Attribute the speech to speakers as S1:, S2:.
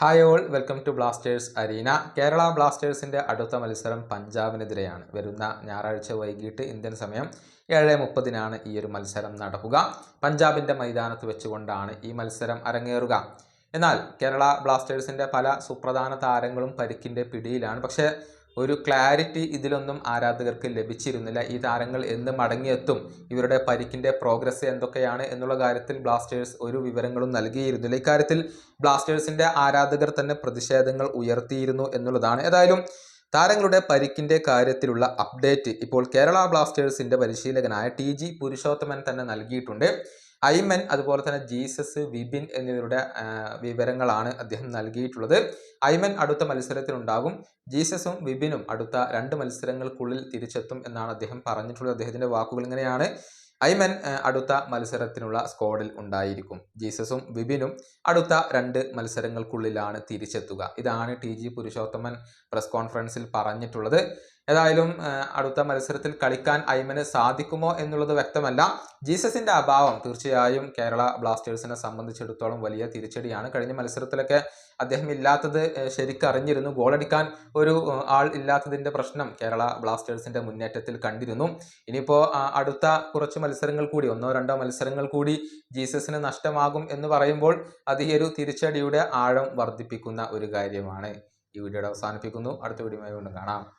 S1: Hi all welcome to blasters arena Kerala ബ്ലാസ്റ്റേഴ്സിന്റെ അടുത്ത മത്സരം പഞ്ചാബിനെതിരെയാണ്. വരുന്ന ഞായറാഴ്ച വൈകിട്ട് ഇന്ത്യൻ സമയം ഏഴ് മുപ്പതിനാണ് ഈ ഒരു മത്സരം നടക്കുക. പഞ്ചാബിന്റെ മൈതാനത്ത് വെച്ചുകൊണ്ടാണ് ഈ മത്സരം അരങ്ങേറുക. എന്നാൽ കേരള ബ്ലാസ്റ്റേഴ്സിന്റെ പല സുപ്രധാന താരങ്ങളും പരിക്കിന്റെ പിടിയിലാണ്. പക്ഷേ ഒരു ക്ലാരിറ്റി ഇതിലൊന്നും ആരാധകർക്ക് ലഭിച്ചിരുന്നില്ല. ഈ താരങ്ങൾ എന്ന് മടങ്ങിയെത്തും ഇവരുടെ പരിക്കിന്റെ പ്രോഗ്രസ് എന്തൊക്കെയാണ് എന്നുള്ള കാര്യത്തിൽ ബ്ലാസ്റ്റേഴ്സ് ഒരു വിവരങ്ങളും നൽകിയിരുന്നില്ല. ഇക്കാര്യത്തിൽ ബ്ലാസ്റ്റേഴ്സിന്റെ ആരാധകർ തന്നെ പ്രതിഷേധങ്ങൾ ഉയർത്തിയിരുന്നു എന്നുള്ളതാണ്. ഏതായാലും താരങ്ങളുടെ പരിക്കിന്റെ കാര്യത്തിലുള്ള അപ്ഡേറ്റ് ഇപ്പോൾ കേരള ബ്ലാസ്റ്റേഴ്സിന്റെ പരിശീലകനായ ടി ജി പുരുഷോത്തമൻ തന്നെ നൽകിയിട്ടുണ്ട്. ഐമൻ അതുപോലെ തന്നെ ജീസസ് വിബിൻ എന്നിവരുടെ വിവരങ്ങളാണ് അദ്ദേഹം നൽകിയിട്ടുള്ളത്. ഐമൻ അടുത്ത മത്സരത്തിലുണ്ടാകും. ജീസസും വിബിനും അടുത്ത രണ്ട് മത്സരങ്ങൾക്കുള്ളിൽ തിരിച്ചെത്തും എന്നാണ് അദ്ദേഹം പറഞ്ഞിട്ടുള്ളത്. അദ്ദേഹത്തിന്റെ വാക്കുകൾ ഇങ്ങനെയാണ്. ഐമൻ അടുത്ത മത്സരത്തിനുള്ള സ്ക്വാഡിൽ ഉണ്ടായിരിക്കും. ജീസസും വിബിനും അടുത്ത രണ്ട് മത്സരങ്ങൾക്കുള്ളിലാണ് തിരിച്ചെത്തുക. ഇതാണ് ടി ജി പുരുഷോത്തമൻ പ്രസ് കോൺഫറൻസിൽ പറഞ്ഞിട്ടുള്ളത്. ഏതായാലും അടുത്ത മത്സരത്തിൽ കളിക്കാൻ ഐമന് സാധിക്കുമോ എന്നുള്ളത് വ്യക്തമല്ല. ജീസസിന്റെ അഭാവം തീർച്ചയായും കേരള ബ്ലാസ്റ്റേഴ്സിനെ സംബന്ധിച്ചിടത്തോളം വലിയ തിരിച്ചടിയാണ്. കഴിഞ്ഞ മത്സരത്തിലൊക്കെ അദ്ദേഹം ഇല്ലാത്തത് ശരിക്കറിഞ്ഞിരുന്നു ഗോളടിക്കാൻ ഒരു ആൾ ഇല്ലാത്തതിന്റെ പ്രശ്നം കേരള ബ്ലാസ്റ്റേഴ്സിന്റെ മുന്നേറ്റത്തിൽ കണ്ടിരുന്നു. ഇനിയിപ്പോൾ അടുത്ത കുറച്ച് മത്സരങ്ങൾ കൂടി ഒന്നോ രണ്ടോ മത്സരങ്ങൾ കൂടി ജീസസിന് നഷ്ടമാകും എന്ന് പറയുമ്പോൾ അത് ഈ ഒരു തിരിച്ചടിയുടെ ആഴം വർദ്ധിപ്പിക്കുന്ന ഒരു കാര്യമാണ്. ഈ വീഡിയോയുടെ അവസാനിപ്പിക്കുന്നു. അടുത്ത വീഡിയോ വീണ്ടും കാണാം.